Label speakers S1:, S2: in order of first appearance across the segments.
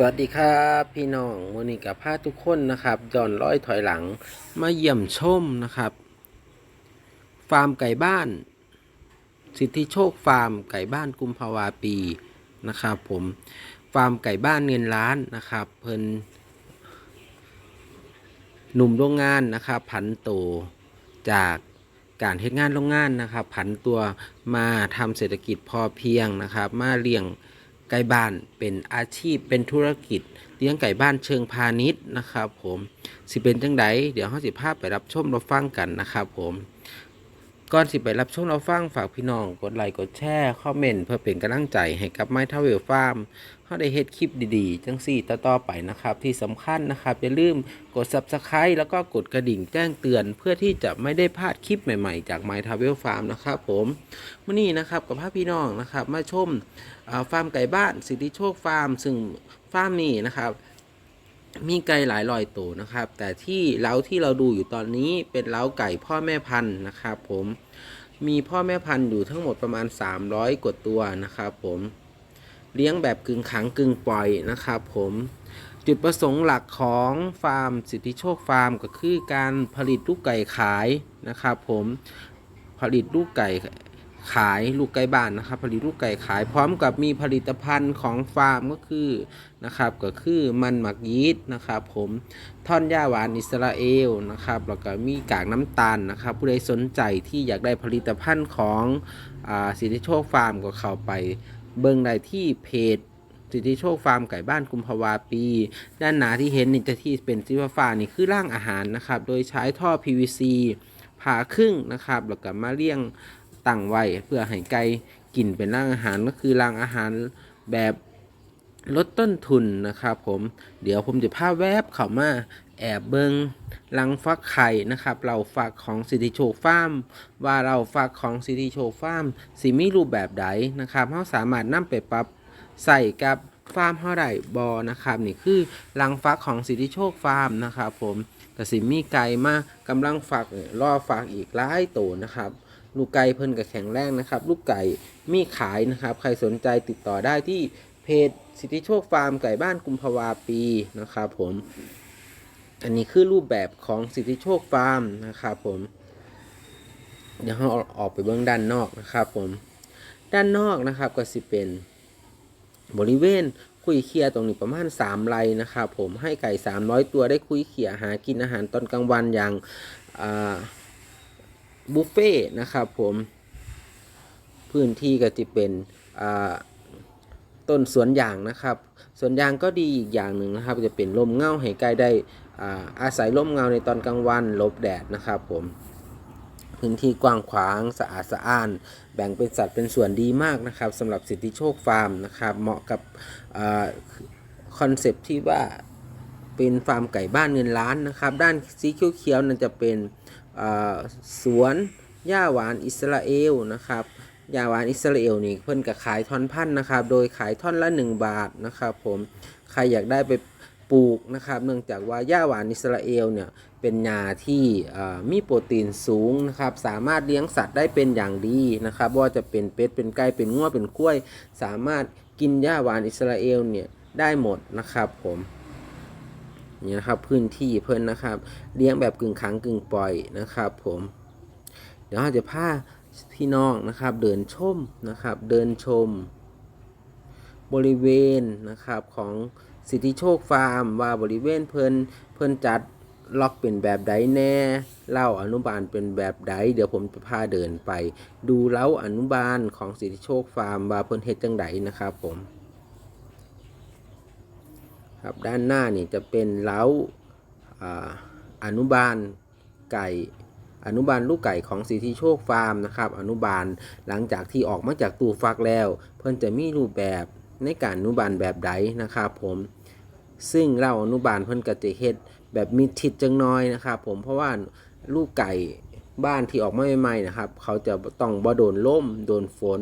S1: สวัสดีครับพี่น้องวันนี้กับพาทุกคนนะครับย้อนร้อยถอยหลังมาเยี่ยมชมนะครับ ฟาร์มไก่บ้าน สิทธิโชคฟาร์มไก่บ้านกุมภาวาปีนะครับ ผมฟาร์มไก่บ้านเงินล้านนะครับ เพิ่นหนุ่มโรงงานนะครับผันโตจากการเฮ็ดงานโรงงานนะครับ ผันตัวมาทำเศรษฐกิจพอเพียงนะครับ มาเลี้ยง ไก่บ้านเป็นอาชีพเป็นธุรกิจเลี้ยงไก่บ้านเชิงพาณิชย์นะครับ ผมสิเป็นจังไดเดี๋ยวห้าสิภาพไปรับชมรับฟังกันนะครับ ผม ก่อนสิไปรับชมรับฟังฝากพี่น้อง กดไลค์กดแชร์คอมเมนต์เพื่อเป็นกำลังใจให้กับไม้เทาเวลฟาร์มเขาได้เฮ็ดคลิปดีๆ จังสี่ต่อๆไปนะครับ ที่สำคัญนะครับ อย่าลืมกด Subscribe แล้วก็กดกระดิ่งแจ้งเตือน เพื่อที่จะไม่ได้พลาดคลิปใหม่ๆ จากไม้เทาเวลฟาร์มนะครับผมวันนี้นะครับกับพาพี่น้องนะครับ มาชมฟาร์มไก่บ้านสิทธิโชคฟาร์ม ซึ่งฟาร์มนี้นะครับ มีไก่หลายร้อยตัวนะครับ แต่ที่เล้าที่เราดูอยู่ตอนนี้เป็นเล้าไก่พ่อแม่พันธุ์นะครับผมมีพ่อแม่พันธุ์อยู่ทั้งหมดประมาณ 300 กว่าตัวนะครับผมเลี้ยงแบบกึ่งขังกึ่งปล่อยนะครับผมจุดประสงค์หลักของฟาร์มสิทธิโชคฟาร์มก็คือการผลิตลูกไก่ขายนะครับผมผลิตลูกไก่ ขายลูกไก่บ้านนะครับ ผลิตลูกไก่ขายพร้อมกับมีผลิตภัณฑ์ของฟาร์มก็คือนะครับก็คือมันหมักยีสต์นะครับผมท่อนหญ้าหวานอิสราเอลนะครับแล้วก็มีกากน้ำตาลนะครับ ผู้ใดสนใจที่อยากได้ผลิตภัณฑ์ของอาสิทธิโชคฟาร์มก็เข้าไปเบิ่งได้ที่เพจสิทธิโชคฟาร์มไก่บ้านกุมภาวาปี ด้านหนาที่เห็นนี่จะที่เป็นสีฟ้านี่คือร่างอาหารนะครับ โดยใช้ท่อ PVC ผ่าครึ่งนะครับแล้วก็มาเลี้ยง ตั้งไว้เพื่อให้ไก่กินเป็นร่างอาหารก็คือร่างอาหารแบบลดต้นทุนนะครับผมเดี๋ยวผมจะพาแวบเข้ามาแอบเบิงลังฟักไข่นะครับ เราฟักของสิทธิโชฟาร์มว่าเราฟักของสิทธิโชฟาร์มสิมีรูปแบบใดนะครับเราสามารถนำไปปรับใส่กับฟาร์มเท่าไดบอนะครับ นี่คือลังฟักของสิทธิโชคฟาร์มนะครับ ผมกสิมีไก่มากกำลังฟักรอฟักอีกหลายตัวนะครับ ลูกไก่เพิ่นกับแข็งแรงนะครับ ลูกไก่มีขายนะครับ ใครสนใจติดต่อได้ที่เพจสิทธิโชคฟาร์มไก่บ้านกุมภาวาปีนะครับผม อันนี้คือรูปแบบของสิทธิโชคฟาร์มนะครับผม เดี๋ยวเราออกไปเบื้องด้านนอกนะครับผม ด้านนอกนะครับก็สิเป็นบริเวณคุยเคียตรงนี้ประมาณ 3 ไร่นะครับผมให้ไก่ 300 ตัวได้คุยเคียหากินอาหารตอนกลางวันอย่างอ่า บุฟเฟ่ต์นะครับผมพื้นที่ก็จะเป็นต้นสวนยางนะครับสวนยางก็ดีอีกอย่างหนึ่งนะครับ จะเป็นลมเงาให้ไก่ได้อาอาศัยลมเงาในตอนกลางวันลบแดดนะครับผมพื้นที่กว้างขวางสะอาดสะอ้าน แบ่งเป็นสัดเป็นส่วนดีมากนะครับสำหรับสิทธิโชคฟาร์มนะครับ เหมาะกับคอนเซปต์ที่ว่าเป็นฟาร์มไก่บ้านเงินล้านนะครับ ด้านสีเขียวๆนั่นจะเป็น สวนหญ้าหวานอิสราเอลนะครับหญ้าหวานอิสราเอลนี่เพิ่นก็ขายท่อนพันธุ์นะครับ โดยขายท่อนละ 1 บาทนะครับผมใครอยากได้ไปปลูกนะครับ เนื่องจากว่าหญ้าหวานอิสราเอลเนี่ยเป็นหญ้าที่มีโปรตีนสูงนะครับ สามารถเลี้ยงสัตว์ได้เป็นอย่างดีนะครับว่าจะเป็นเป็ดเป็นไก่เป็นงัวเป็นกล้วย สามารถกินหญ้าหวานอิสราเอลเนี่ยได้หมดนะครับผม นี่นะครับพื้นที่เพิ่นนะครับ เลี้ยงแบบกึ่งขังกึ่งปล่อยนะครับ ผม เดี๋ยวเราจะพาพี่น้องนะครับ เดินชมนะครับ เดินชม บริเวณนะครับของสิทธิโชคฟาร์ม ว่าบริเวณเพิ่นเพิ่นจัดล็อกเป็นแบบใดแน่เล่าอนุบาลเป็นแบบใดเดี๋ยวผมจะพาเดินไป ดูเล้าอนุบาลของสิทธิโชคฟาร์มว่าเพิ่นเฮ็ดจังไดนะครับผม ครับด้านหน้านี่จะเป็นเล้าอนุบาลไก่อนุบาลลูกไก่ของสิทธิโชคฟาร์มนะครับอนุบาลหลังจากที่ออกมาจากตู้ฟักแล้ว เพิ่นจะมีรูปแบบในการอนุบาลแบบใดนะครับผมซึ่งเราอนุบาลเพิ่นก็จะเฮ็ดแบบมีทิศจังน้อยนะครับผมเพราะว่าลูกไก่บ้านที่ออกมาใหม่ๆนะครับ เขาจะต้องบ่โดนลมโดนฝน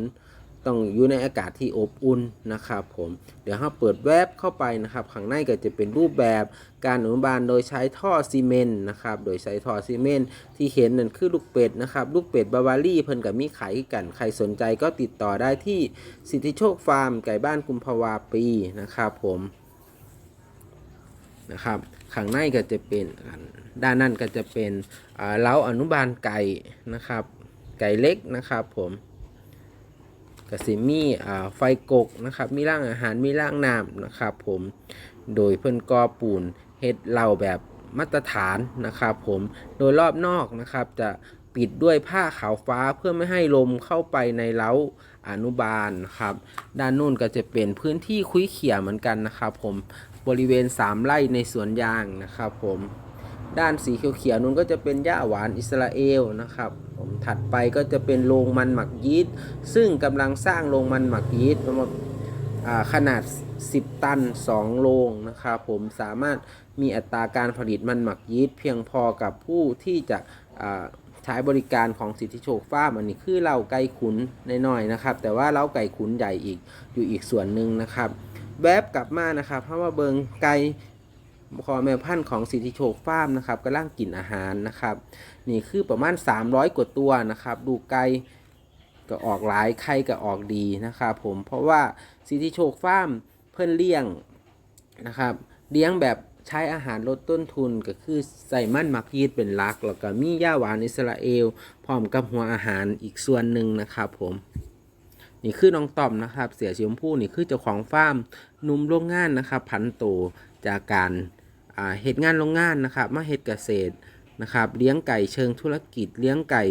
S1: ต้องอยู่ในอากาศที่อบอุ่นนะครับผมเดี๋ยวเราเปิดแวบเข้าไปนะครับข้างในก็จะเป็นรูปแบบการอนุบาลโดยใช้ท่อซีเมนต์นะครับโดยใช้ท่อซีเมนต์ที่เห็นนั่นคือลูกเป็ดนะครับลูกเป็ดบาวารี่เพิ่นกับมีขายกันใครสนใจก็ติดต่อได้ที่สิทธิโชคฟาร์มไก่บ้านกุมภาวาปีนะครับผมนะครับข้างในก็จะเป็นด้านนั้นก็จะเป็นเล้าอนุบาลไก่นะครับ ไก่เล็กนะครับผม กสิมีอ่าไฟกกนะครับ มีร่างอาหารมีร่างน้ำนะครับ ผมโดยเพิ่นก่อปูนเฮ็ดเหล่าแบบมาตรฐานนะครับ ผมโดยรอบนอกนะครับจะปิดด้วยผ้าขาวฟ้าเพื่อไม่ให้ลมเข้าไปในเล้าอนุบาลนะครับ ด้านนู้นก็จะเป็นพื้นที่คุ้ยเขี่ยเหมือนกันนะครับ ผมบริเวณ 3 ไร่ในสวนยางนะครับ ผมด้านสีเขียวๆนู้นก็จะเป็นหญ้าหวานอิสราเอลนะครับ ผมถัดไปก็จะเป็นโรงมันหมักยีสต์ซึ่งกำลังสร้างโรงมันหมักยีสต์ประมาณขนาด 10 ตัน 2 โรงนะครับผมสามารถมีอัตราการผลิตมันหมักยีสต์เพียงพอกับผู้ที่จะใช้บริการของสิทธิโชคฟ้ามันนี้คือเราไก่ขุนน้อยๆนะครับ แต่ว่าเราไก่ขุนใหญ่อีกอยู่อีกส่วนหนึ่งนะครับ แวบกลับมานะครับเพราะว่าเบิงไก่ คอแม่พันธุ์ของสิทธิโชคฟาร์มนะครับกำลังกินอาหารนะครับ นี่คือประมาณ 300 กว่าตัวนะครับ ดูไก่ก็ออกหลายไข่ก็ออกดีนะครับผมเพราะว่าสิทธิโชคฟาร์มเพิ่นเลี้ยงนะครับเลี้ยงแบบใช้อาหารลดต้นทุนก็คือใส่มันมักยีดเป็นหลัก แล้วก็มีย่าหวานอิสราเอล พร้อมกับหัวอาหารอีกส่วนหนึ่งนะครับผม นี่คือน้องต่อมนะครับ เสียชมพู่นี่คือเจ้าของฟาร์มหนุ่มโรงงานนะครับ พันโต จากการเหตุงานโรงงานนะครับมาเหตุเกษตรนะครับเลี้ยงไก่เชิงธุรกิจ เลี้ยงไก่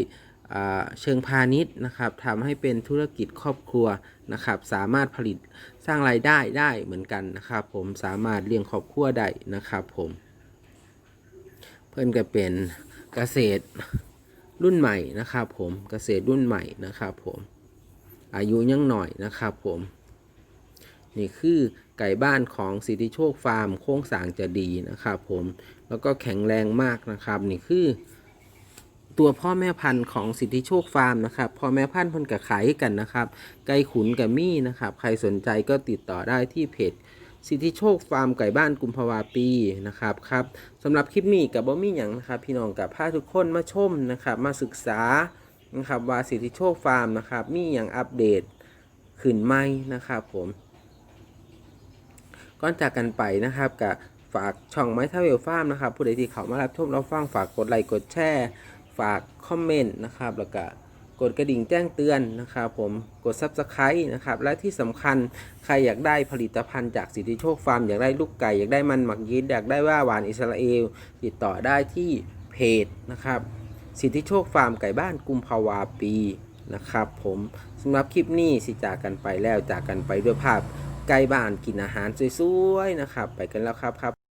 S1: เชิงพาณิชย์นะครับทำให้เป็นธุรกิจครอบครัวนะครับสามารถผลิตสร้างรายได้ได้เหมือนกันนะครับผมสามารถเลี้ยงครอบครัวได้นะครับผมเพื่อนก็เป็นเกษตรรุ่นใหม่นะครับผมเกษตรรุ่นใหม่นะครับผมอายุยังหน่อยนะครับผมนี่คือ ไก่บ้านของสิทธิโชคฟาร์มโค้งสางจะดีนะครับผมแล้วก็แข็งแรงมากนะครับ นี่คือ ตัวพ่อแม่พันธุ์ของสิทธิโชคฟาร์มนะครับพ่อแม่พันธุ์พิ่นกับขายกันนะครับไก่ขุนกับมี่นะครับ ใครสนใจก็ติดต่อได้ที่เพจสิทธิโชคฟาร์มไก่บ้านกุมภาวาปีนะครับครับสำหรับคลิปนี้กับบ่มี่หยังนะครับ พี่น้องกับพาทุกคนมาชมนะครับ มาศึกษานะครับว่าสิทธิโชคฟาร์มนะครับ มีอย่างอัปเดตขึ้นไหมนะครับผม ก่อนจากกันไปนะครับกับฝากช่องไม้ทาเวลฟาร์มนะครับ ผู้ใดที่เขามารับชมรับฟังฝากกดไลค์กดแชร์ฝากคอมเมนต์นะครับแล้วก็กดกระดิ่งแจ้งเตือนนะครับผมกด Subscribe นะครับและที่สำคัญใครอยากได้ผลิตภัณฑ์จากสิทธิโชคฟาร์มอยากได้ลูกไก่อยากได้มันหมักยีสต์อยากได้ว่าหวานอิสราเอล ติดต่อได้ที่เพจนะครับสิทธิโชคฟาร์มไก่บ้านกุมภาวาปีนะครับผมสำหรับคลิปนี้สิจากกันไปแล้วจากกันไปด้วยภาพ ไก่บ้านกินอาหารสวยๆนะครับ ไปกันแล้วครับครับ